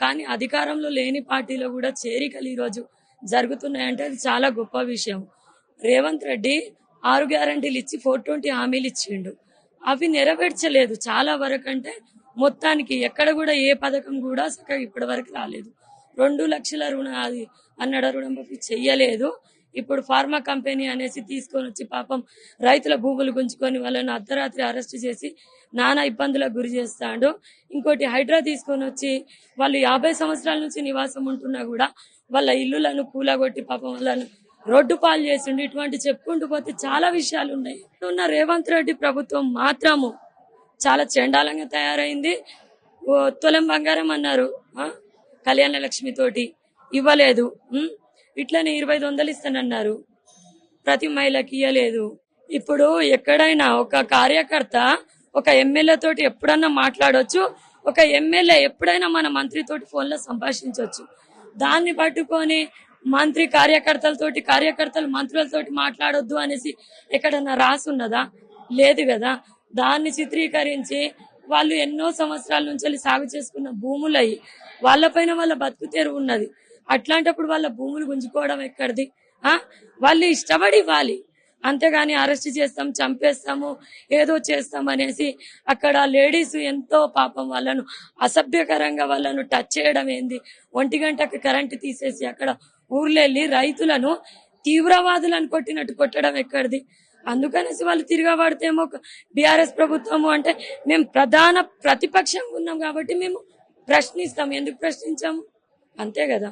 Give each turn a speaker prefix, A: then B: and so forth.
A: కానీ అధికారంలో లేని పార్టీలో కూడా చేరికలు ఈరోజు జరుగుతున్నాయంటే అది చాలా గొప్ప విషయం. రేవంత్ రెడ్డి ఆరు గ్యారంటీలు ఇచ్చి ఫోర్ ట్వంటీ హామీలు ఇచ్చిండు. అవి నెరవేర్చలేదు చాలా వరకు అంటే మొత్తానికి. ఎక్కడ కూడా ఏ పథకం కూడా చక్కగా ఇప్పటి వరకు రాలేదు. రెండు లక్షల రుణ అది అన్నడ రుణం చెయ్యలేదు. ఇప్పుడు ఫార్మా కంపెనీ అనేసి తీసుకొని వచ్చి పాపం రైతుల భూములు గుంజుకొని వాళ్ళని అర్ధరాత్రి అరెస్ట్ చేసి నానా ఇబ్బందులకు గురి చేస్తాడు. ఇంకోటి హైడ్రా తీసుకొని వచ్చి వాళ్ళు యాభై సంవత్సరాల నుంచి నివాసం ఉంటున్నా కూడా వాళ్ళ ఇల్లులను కూలగొట్టి పాపం వాళ్ళను రోడ్డు పాలు చేసిండు. ఇటువంటి చెప్పుకుంటూ పోతే చాలా విషయాలు ఉన్నాయి. ఉన్న రేవంత్ రెడ్డి ప్రభుత్వం మాత్రము చాలా చండాలంగా తయారైంది. ఓ బంగారం అన్నారు. ఆ? కళ్యాణ లక్ష్మి తోటి ఇవ్వలేదు. ఇట్లనే ఇరవై ఐదు వందలు ఇస్తానన్నారు. ప్రతి మహిళకి ఇవ్వలేదు ఇప్పుడు ఎక్కడైనా ఒక కార్యకర్త ఒక ఎమ్మెల్యే తోటి ఎప్పుడన్నా మాట్లాడొచ్చు ఒక ఎమ్మెల్యే ఎప్పుడైనా మన మంత్రితోటి ఫోన్లో సంభాషించవచ్చు దాన్ని పట్టుకొని మంత్రి కార్యకర్తలతోటి కార్యకర్తలు మంత్రులతోటి మాట్లాడొద్దు అనేసి ఎక్కడన్నా రాసున్నదా లేదు కదా. దాన్ని చిత్రీకరించి వాళ్ళు ఎన్నో సంవత్సరాల నుంచి వెళ్ళి సాగు చేసుకున్న భూములయ్యి వాళ్ళపైన వాళ్ళ బతుకు తెరువు ఉన్నది. అట్లాంటప్పుడు వాళ్ళ భూములు గుంజుకోవడం ఎక్కడిది? ఆ? వాళ్ళు ఇష్టపడి ఇవ్వాలి. అంతేగాని అరెస్ట్ చేస్తాం చంపేస్తాము ఏదో చేస్తాం అనేసి అక్కడ లేడీస్ ఎంతో పాపం వాళ్ళను అసభ్యకరంగా వాళ్ళను టచ్ చేయడం ఏంది? ఒంటి గంటకి కరెంటు తీసేసి అక్కడ ఊర్లో వెళ్ళి రైతులను తీవ్రవాదులను కొట్టినట్టు కొట్టడం ఎక్కడిది? అందుకనేసి వాళ్ళు తిరగబడితేమో బీఆర్ఎస్ ప్రభుత్వము అంటే మేము ప్రధాన ప్రతిపక్షంగా ఉన్నాం కాబట్టి మేము ప్రశ్నిస్తాం. ఎందుకు ప్రశ్నించాము? అంతే కదా?